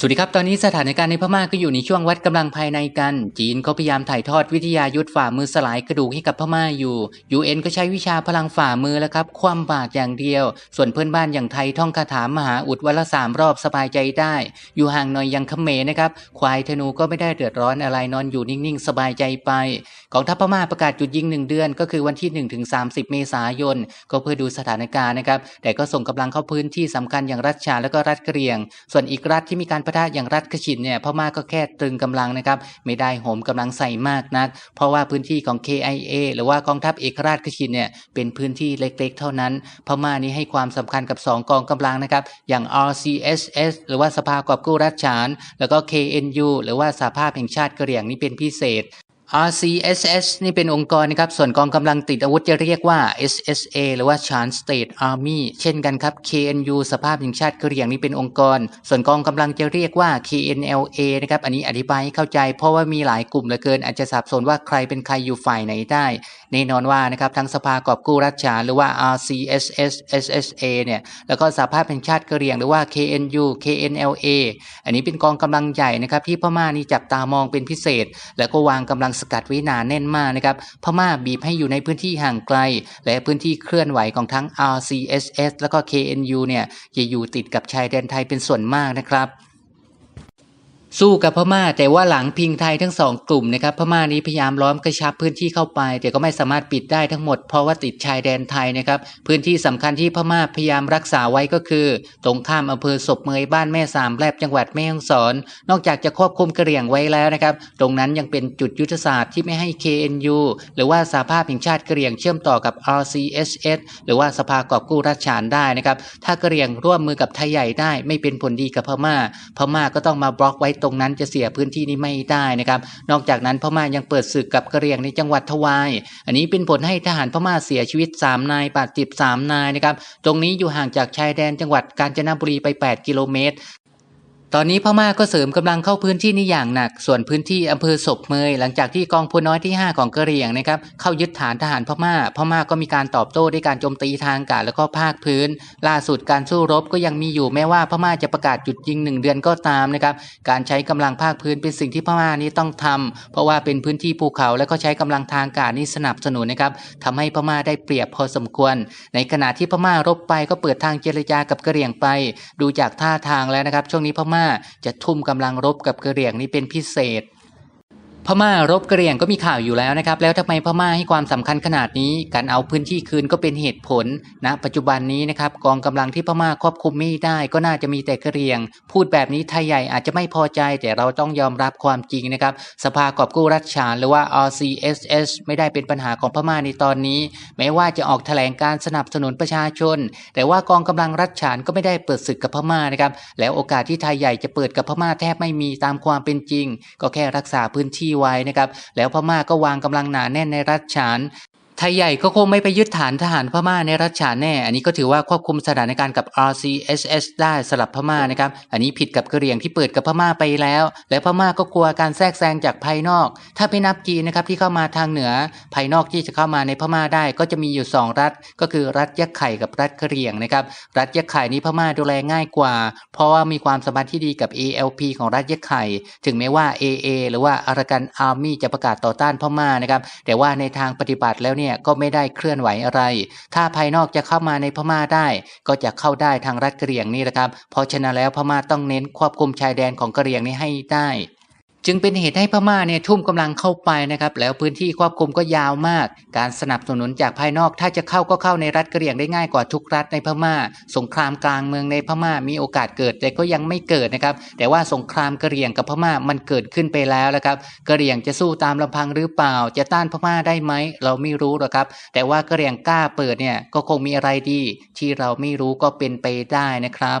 สวัสดีครับ ตอนนี้สถานการณ์ในพม่าก็อยู่ในช่วงวัดกำลังภายในกัน จีนเขาพยายามถ่ายทอดวิทยายุทธฝ่ามือสลายกระดูกให้กับพม่าอยู่ UN ก็ใช้วิชาพลังฝ่ามือแล้วครับ คว่ำบาตรอย่างเดียว ส่วนเพื่อนบ้านอย่างไทยท่องคาถามหาอุดวันละสามรอบสบายใจได้ อยู่ห่างหน่อยยังเขมรนะครับ ควายธนูก็ไม่ได้เดือดร้อนอะไรนอนอยู่นิ่งๆ สบายใจไปกองทัพพม่าประกาศหยุดยิงหนึ่งเดือน ก็คือวันที่1ถึง30 เมษายน ก็เพื่อดูสถานการณ์นะครับแต่ก็ส่งกำลังเข้าพื้นที่สำคัญอย่างรัฐชาและก็รัฐเหรี่ยง ส่วนอีกรัฐที่มีการปะทะอย่างรัฐขชินเนี่ยพม่าก็แค่ตรึงกำลังนะครับไม่ได้โหมกำลังใส่มากนัก เพราะว่าพื้นที่ของ KIA หรือว่ากองทัพเอกราชขชินเนี่ยเป็นพื้นที่เล็กๆ เท่านั้น พม่านี้ให้ความสำคัญกับ 2 กองกำลังนะครับอย่าง RCSS หรือว่าสภากอบกู้รัฐฉาน แล้วก็ KNU หรือว่าสาภาพแห่งชาติกะเหรี่ยงนี่เป็นพิเศษ RCSS นี่เป็นองค์กรนะครับ ส่วนกองกำลังติดอาวุธจะเรียกว่า SSA หรือว่า Chan State Army เช่นกันครับ KNU สภาพแห่งชาติกะเหรี่ยงนี่เป็นองค์กร ส่วนกองกำลังจะเรียกว่า KNLA นะครับ อันนี้อธิบายให้เข้าใจ เพราะว่ามีหลายกลุ่มเหลือเกิน อาจจะสับสนว่าใครเป็นใครอยู่ฝ่ายไหนได้ แน่นอนว่านะครับทั้งสภากอบกู้รัฐฉานหรือว่า RCSS SSA เนี่ยแล้วก็สภาพแห่งชาติกะเหรี่ยงหรือว่า KNU KNLA อันนี้เป็นกองกำลังใหญ่นะครับที่พม่านี่จับตามองเป็นพิเศษ แล้วก็วางกำลังสกัดไว้หนาแน่นมากนะครับพม่าบีบให้อยู่ในพื้นที่ห่างไกล และพื้นที่เคลื่อนไหวของทั้ง RCSS แล้วก็ KNU เนี่ยจะอยู่ติดกับชายแดนไทยเป็นส่วนมากนะครับ สู้กับพม่า แต่ว่าหลังพิงไทยทั้งสองกลุ่มนะครับพม่านี้พยายามล้อมกระชับพื้นที่เข้าไป แต่ก็ไม่สามารถปิดได้ทั้งหมดเพราะว่าติดชายแดนไทยนะครับพื้นที่สำคัญที่พม่าพยายามรักษาไว้ก็คือ ตรงข้ามอำเภอศพเมยบ้านแม่สามแลบจังหวัดแม่ฮ่องสอน นอกจากจะควบคุมกระเหรี่ยงไว้แล้วนะครับตรงนั้นยังเป็นจุดยุทธศาสตร์ที่ไม่ให้ KNU หรือว่าสหภาพแห่งชาติกระเหรี่ยงเชื่อมต่อกับ RCSS หรือว่าสภากอบกู้รัฐฉานได้นะครับถ้ากระเหรี่ยงร่วมมือกับไทยใหญ่ได้ไม่เป็นผลดีกับพม่า พม่าก็ต้องมาบล็อกไว้ตรงนั้นจะเสียพื้นที่นี้ไม่ได้นะครับนอกจากนั้นพม่ายังเปิดศึกกับกะเหรี่ยงในจังหวัดทวาย อันนี้เป็นผลให้ทหารพม่าเสียชีวิต 3 นายบาดเจ็บ3นายนะครับตรงนี้อยู่ห่างจากชายแดนจังหวัดกาญจนบุรีไป 8 กิโลเมตร ตอนนี้พม่าก็เสริมกำลังเข้าพื้นที่นี้อย่างหนัก ส่วนพื้นที่อำเภอศพเมยหลังจากที่กองพลน้อยที่ 5 ของกะเหรี่ยงนะครับเข้ายึดฐานทหารพม่า พม่าก็มีการตอบโต้ด้วยการโจมตีทางอากาศแล้วก็ภาคพื้น ล่าสุดการสู้รบก็ยังมีอยู่แม้ว่าพม่าจะประกาศหยุดยิงหนึ่งเดือนก็ตามนะครับการใช้กำลังภาคพื้นเป็นสิ่งที่พม่านี้ต้องทำเพราะว่าเป็นพื้นที่ภูเขาและก็ใช้กำลังทางอากาศนี้สนับสนุนนะครับทำให้พม่าได้เปรียบพอสมควร ในขณะที่พม่ารบไปก็เปิดทางเจรจากับกะเหรี่ยงไป ดูจากท่าทางแล้วนะครับ ช่วงนี้พม่าจะทุ่มกำลังรบกับกะเหรี่ยงนี้เป็นพิเศษ พม่ารบกะเหรี่ยงก็มีข่าวอยู่แล้วนะครับ แล้วทำไมพม่าให้ความสำคัญขนาดนี้ การเอาพื้นที่คืนก็เป็นเหตุผลนะปัจจุบันนี้นะครับกองกำลังที่พม่าควบคุมไม่ได้ ก็น่าจะมีแต่กะเหรี่ยง พูดแบบนี้ไทยใหญ่อาจจะไม่พอใจ แต่เราต้องยอมรับความจริงนะครับ สภากอบกู้รัฐฉานหรือว่า RCSS ไม่ได้เป็นปัญหาของพม่าในตอนนี้ แม้ว่าจะออกแถลงการสนับสนุนประชาชน แต่ว่ากองกำลังรัฐฉานก็ไม่ได้เปิดศึกกับพม่านะครับแล้วโอกาสที่ไทยใหญ่จะเปิดกับพม่าแทบไม่มีตามความเป็นจริง ก็แค่รักษาพื้นที่ไว้นะครับแล้วพม่าก็วางกำลังหนาแน่นในรัฐฉาน ไทยใหญ่ก็คงไม่ไปยึดฐานทหารพม่าในรัฐฉานแน่ อันนี้ก็ถือว่าควบคุมสถานการณ์กับ RCSS ได้สลับพม่านะครับ อันนี้ผิดกับกะเหรี่ยงที่เปิดกับพม่าไปแล้ว และพม่าก็กลัวการแทรกแซงจากภายนอก ถ้าไปนับจีนนะครับที่เข้ามาทางเหนือ ภายนอกที่จะเข้ามาในพม่าได้ ก็จะมีอยู่ 2 รัฐ ก็คือรัฐยะไข่กับรัฐกะเหรี่ยงนะครับ รัฐยะไข่นี้พม่าดูแลง่ายกว่า เพราะว่ามีความสัมพันธ์ที่ดีกับ ALP ของรัฐยะไข่ ถึงแม้ว่า AA หรือว่าอารากันอาร์มี่จะประกาศต่อต้านพม่านะครับ แต่ว่าในทางปฏิบัติแล้วเนี่ยก็ไม่ได้เคลื่อนไหวอะไร ถ้าภายนอกจะเข้ามาในพม่าได้ ก็จะเข้าได้ทางรัฐกะเหรี่ยงนี่แหละครับ เพราะฉะนั้นแล้วพม่าต้องเน้นควบคุมชายแดนของกะเหรี่ยงนี้ให้ได้ จึงเป็นเหตุให้พม่าเนี่ยทุ่มกำลังเข้าไปนะครับ แล้วพื้นที่ควบคุมก็ยาวมาก การสนับสนุนจากภายนอก ถ้าจะเข้าก็เข้าในรัฐกะเหรี่ยงได้ง่ายกว่าทุกรัฐในพม่า สงครามกลางเมืองในพม่ามีโอกาสเกิดแต่ก็ยังไม่เกิดนะครับ แต่ว่าสงครามกะเหรี่ยงกับพม่ามันเกิดขึ้นไปแล้วนะครับกะเหรี่ยงจะสู้ตามลำพังหรือเปล่า จะต้านพม่าได้ไหมเราไม่รู้หรอกครับ แต่ว่ากะเหรี่ยงกล้าเปิดเนี่ยก็คงมีอะไรดี ที่เราไม่รู้ก็เป็นไปได้นะครับ